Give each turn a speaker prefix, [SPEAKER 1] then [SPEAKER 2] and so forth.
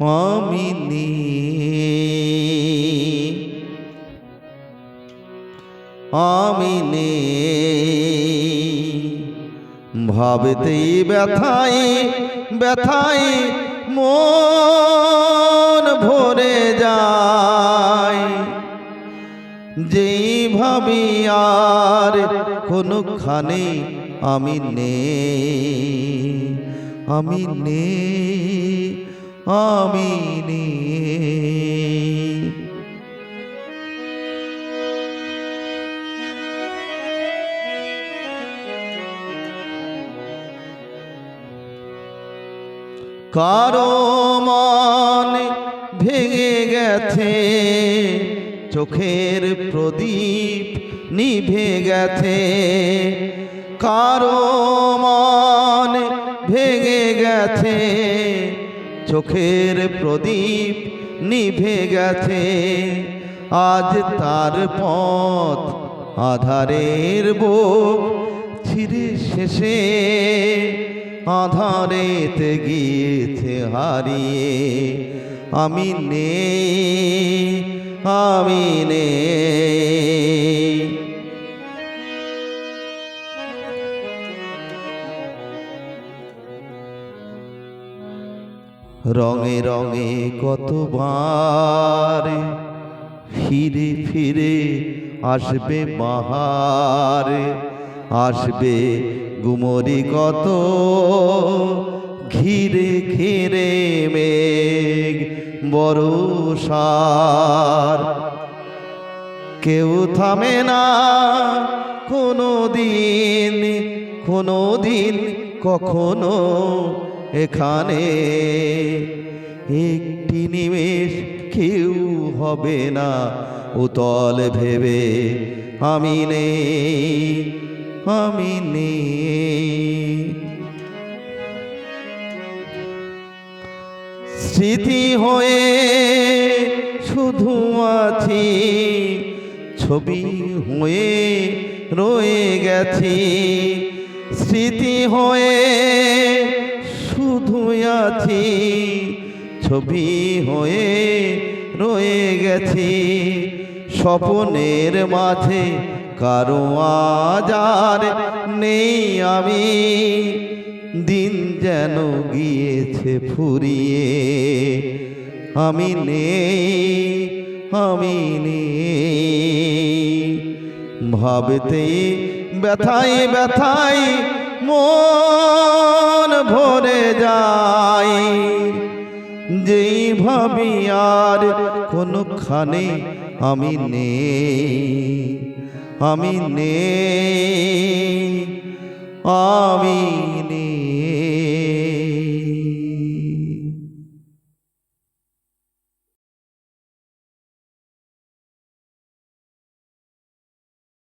[SPEAKER 1] আমি নেই ভাবতেই ব্যথাই ব্যথাই মন ভরে যায়। যেই ভাবি আর কোনখানে আমি নেই আমি নেই। আমি কারও মন ভেঙে গেছে চোখের প্রদীপ নিভে গেছে। কারও মন ভেঙে গেছে চোখের প্রদীপ নিভে গেছে। আজ তার পথ আধারের বুক ছিঁড়ে শেষে। আধারেতে গিয়েছে হারিয়ে। আমি নেই আমি নেই রঙে রঙে কতবার ফিরে ফিরে আসবে বাহার, আসবে গুমরি কত ঘিরে ঘিরে মেঘ বরসার কেউ থামে না কোনো দিন কোনো দিন কখনো এখানে। একটি নিমেষ কেউ হবে না, উতল ভেবে আমি নেই আমি নেই। স্মৃতি হয়ে শুধু আছি, ছবি হয়ে রয়ে গেছি। স্মৃতি হয়ে শুধু আছি ছবি হয়ে রয়ে গেছি। স্বপনের মাঝে কারও আজার নেই আমি। দিন যেন গিয়েছে ফুরিয়ে। আমি নেই আমি নেই। ভাবতেই ব্যথাই ব্যথাই মন ভরে যায়। ভাবি আর কোনখানে আমি নেই আমি নেই আমি নেই।